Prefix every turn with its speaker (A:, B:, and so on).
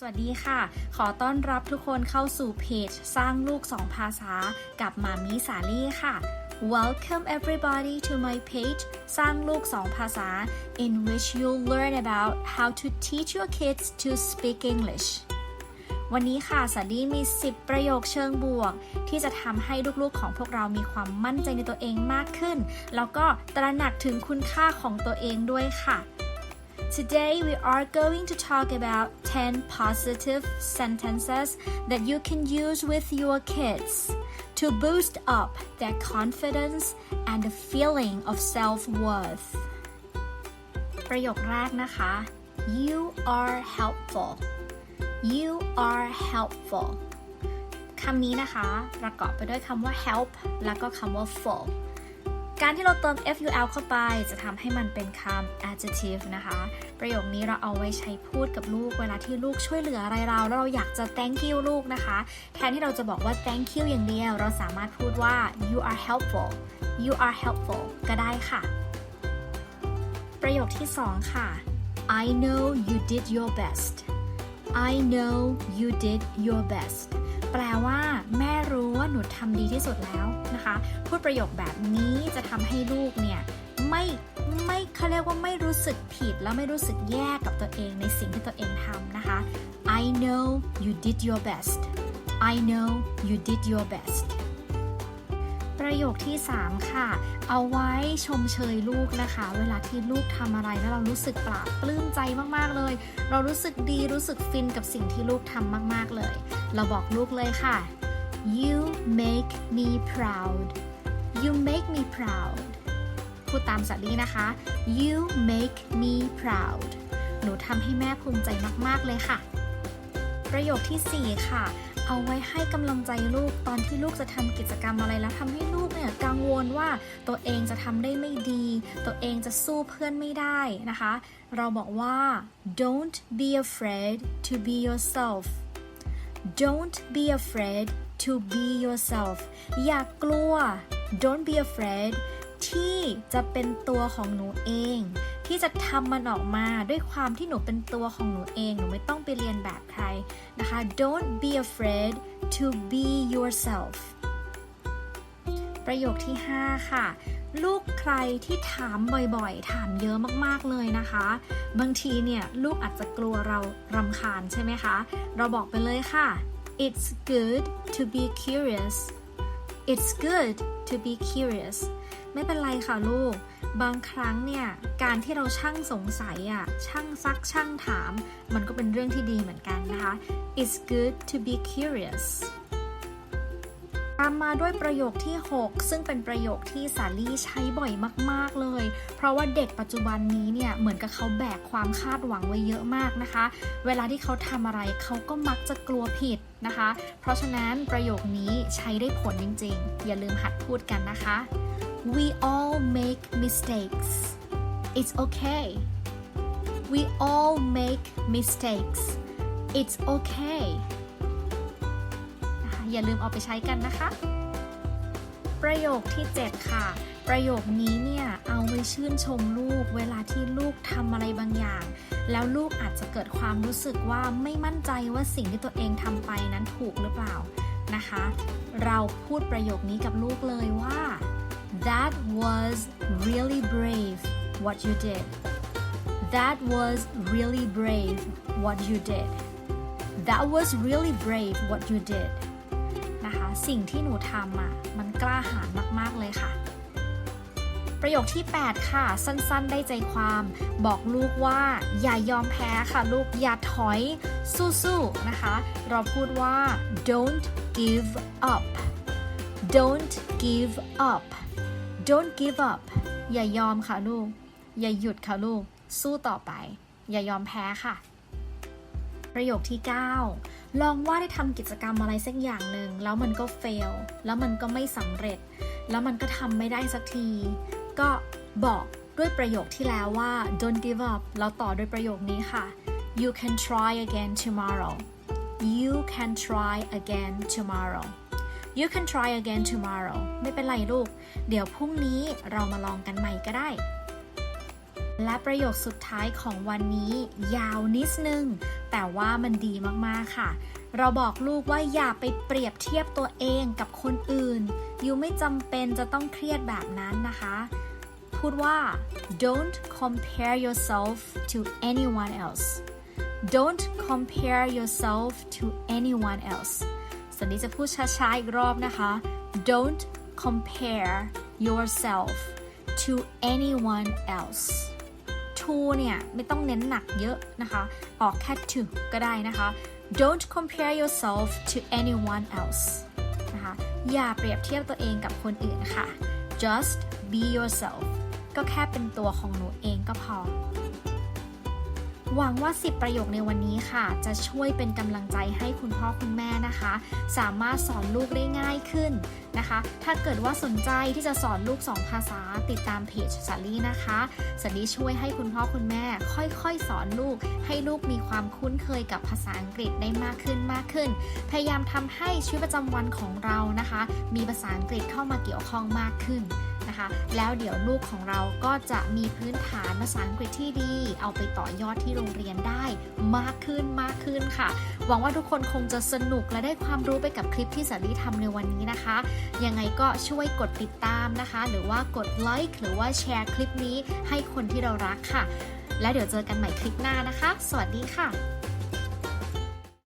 A: สวัสดีค่ะ ขอต้อนรับทุกคนเข้าสู่เพจ สร้างลูกสองภาษา กับมามิสาลี่ค่ะ Welcome everybody to my page สร้างลูกสองภาษา in which you'll learn about how to teach your kids to speak English วันนี้ค่ะสาลี่มี 10 ประโยคเชิงบวก ที่จะทำให้ลูกๆของพวกเรามีความมั่นใจในตัวเองมากขึ้น แล้วก็ตระหนักถึงคุณค่าของตัวเองด้วยค่ะ Today we are going to talk about 10 positive sentences that you can use with your kids to boost up their confidence and the feeling of self-worth ประโยคแรกนะคะ You are helpful You are helpful คำนี้นะคะ ประกอบไปด้วยคำว่า help แล้วก็คำว่า full การที่เราเติม ful เข้าไปจะทำให้มันเป็นคำ adjective นะคะ ประโยคนี้เราเอาไว้ใช้พูดกับลูก เวลาที่ลูกช่วยเหลืออะไรเรา แล้วเราอยากจะ thank you ลูกนะคะ แทนที่เราจะบอกว่า thank you อย่างเดียว เราสามารถพูดว่า you are helpful you are helpful ก็ได้ค่ะ ประโยคที่สองค่ะ I know you did your best I know you did your best แปลว่าแม่รู้ว่าหนูทำดีที่สุดแล้วนะคะ พูดประโยคแบบนี้จะทำให้ลูกเนี่ยไม่ไม่เขาเรียกว่าไม่รู้สึกผิดแล้วไม่รู้สึกแย่กับตัวเองในสิ่งที่ตัวเองทำนะคะ I know you did your best I know you did your best ประโยคที่ 3 ค่ะ เอาไว้ชมเชยลูกนะคะ เวลาที่ลูกทำอะไรแล้วเรารู้สึกปลาบปลื้มใจมากๆเลย เรารู้สึกดีรู้สึกฟินกับสิ่งที่ลูกทำมากๆเลย เราบอกลูกเลยค่ะ you make me proud you make me proud พูดตามสัตว์ลีนะคะ you make me proud หนูทำให้แม่ภูมิใจมาก ๆ เลยค่ะ ประโยคทีสี่4 ค่ะ เอาไว้ให้กำลังใจลูกตอนที่ลูกจะทำกิจกรรมอะไรแล้วทำให้ลูกเนี่ยกังวลว่าตัวเองจะทำได้ไม่ดี ตัวเองจะสู้เพื่อนไม่ได้นะคะ เราบอกว่า don't be afraid to be yourself don't be afraid to be yourself อย่ากกลัว don't be afraid ที่จะเป็นตัวของหนูเอง ที่จะทำมันออกมาด้วยความที่หนูเป็นตัวของหนูเอง หนูไม่ต้องไปเรียนแบบใครนะคะ don't be afraid to be yourself ประโยคที่ 5 ค่ะ ลูกใครที่ถามบ่อยๆ ถามเยอะมากๆเลยนะคะ บางทีเนี่ย ลูกอาจจะกลัวเรารำคาญใช่ไหมคะ เราบอกไปเลยค่ะ it's good to be curious it's good to be curious ไม่เป็นไรค่ะลูก บางครั้งเนี่ย การที่เราช่างสงสัยอะช่างซักช่างถาม มันก็เป็นเรื่องที่ดีเหมือนกันนะคะ it's good to be curious ตามมาด้วยประโยคที่ 6 ซึ่งเป็นประโยคที่สาลี่ใช้บ่อยมาก ๆ เลย เพราะว่าเด็กปัจจุบันนี้เนี่ย เหมือนกับเขาแบกความคาดหวังไว้เยอะมากนะคะ เวลาที่เขาทำอะไรเขาก็มักจะกลัวผิดนะคะ เพราะฉะนั้นประโยคนี้ใช้ได้ผลจริง ๆ อย่าลืมหัดพูดกันนะคะ we all make mistakes it's okay we all make mistakes it's okay นะคะอย่าลืมเอาไปใช้กันนะคะ ประโยคที่ 7 ค่ะ ประโยคนี้เนี่ย เอาไว้ชื่นชมลูก เวลาที่ลูกทำอะไรบางอย่าง แล้วลูกอาจจะเกิดความรู้สึกว่าไม่มั่นใจว่าสิ่งที่ตัวเองทำไปนั้นถูกหรือเปล่านะคะ เราพูดประโยคนี้กับลูกเลยว่า that was really brave what you did that was really brave what you did that was really brave what you did นะคะ สิ่งที่หนูทำอะ มันกล้าหาญมาก ๆ เลยค่ะ ประโยคที่ 8 ค่ะ สั้น ๆ ได้ใจความ บอกลูกว่า อย่ายอมแพ้ค่ะ ลูก อย่าถอย สู้ๆ นะคะ เราพูดว่า don't give up don't give up don't give up อย่ายอมค่ะลูก อย่าหยุดค่ะลูก สู้ต่อไป อย่ายอมแพ้ค่ะ ประโยคที่ 9 ลองว่าได้ทำกิจกรรมอะไรสักอย่างหนึ่งแล้วมันก็ fail แล้วมันก็ไม่สำเร็จ แล้วมันก็ทำไม่ได้สักที ก็บอกด้วยประโยคที่แล้วว่า don't give up แล้วต่อด้วยประโยคนี้ค่ะ you can try again tomorrow you can try again tomorrow you can try again tomorrow ไม่เป็นไรลูก เดี๋ยวพรุ่งนี้เรามาลองกันใหม่ก็ได้ และประโยคสุดท้ายของวันนี้ ยาวนิดนึง แต่ว่ามันดีมากๆค่ะ เราบอกลูกว่าอย่าไปเปรียบเทียบตัวเองกับคนอื่น ยูไม่จำเป็นจะต้องเครียดแบบนั้นนะคะ พูดว่า don't compare yourself to anyone else don't compare yourself to anyone else สันนี้จะพูดช้าๆอีกรอบนะคะ don't compare yourself to anyone else to เนี่ย ไม่ต้องเน้นหนักเยอะนะคะ ออกแค่ to ก็ได้นะคะ don't compare yourself to anyone else นะคะอย่าเปรียบเทียบตัวเองกับคนอื่นค่ะ just be yourself ก็แค่เป็นตัวของหนูเองก็พอ หวังว่า 10 ประโยคในวันนี้ค่ะ จะช่วยเป็นกำลังใจให้คุณพ่อคุณแม่นะคะ สามารถสอนลูกได้ง่ายขึ้นนะคะ ถ้าเกิดว่าสนใจที่จะสอนลูก 2 ภาษาติดตามเพจสาลี่นะคะสาลี่ช่วยให้คุณพ่อคุณแม่ ค่อยๆ สอนลูก ให้ลูกมีความคุ้นเคยกับภาษาอังกฤษได้มากขึ้นมากขึ้น พยายามทำให้ชีวิตประจำวันของเรานะคะ มีภาษาอังกฤษเข้ามาเกี่ยวข้องมากขึ้น นะคะ แล้วเดี๋ยวลูกของเราก็จะมีพื้นฐานภาษาอังกฤษที่ดี เอาไปต่อยอดที่โรงเรียนได้มากขึ้นมากขึ้นค่ะ หวังว่าทุกคนคงจะสนุกและได้ความรู้ไปกับคลิปที่สาลีทำในวันนี้นะคะ ยังไงก็ช่วยกดติดตามนะคะ หรือว่ากดไลค์หรือว่าแชร์คลิปนี้ให้คนที่เรารักค่ะ แล้วเดี๋ยวเจอกันใหม่คลิปหน้านะคะ สวัสดีค่ะ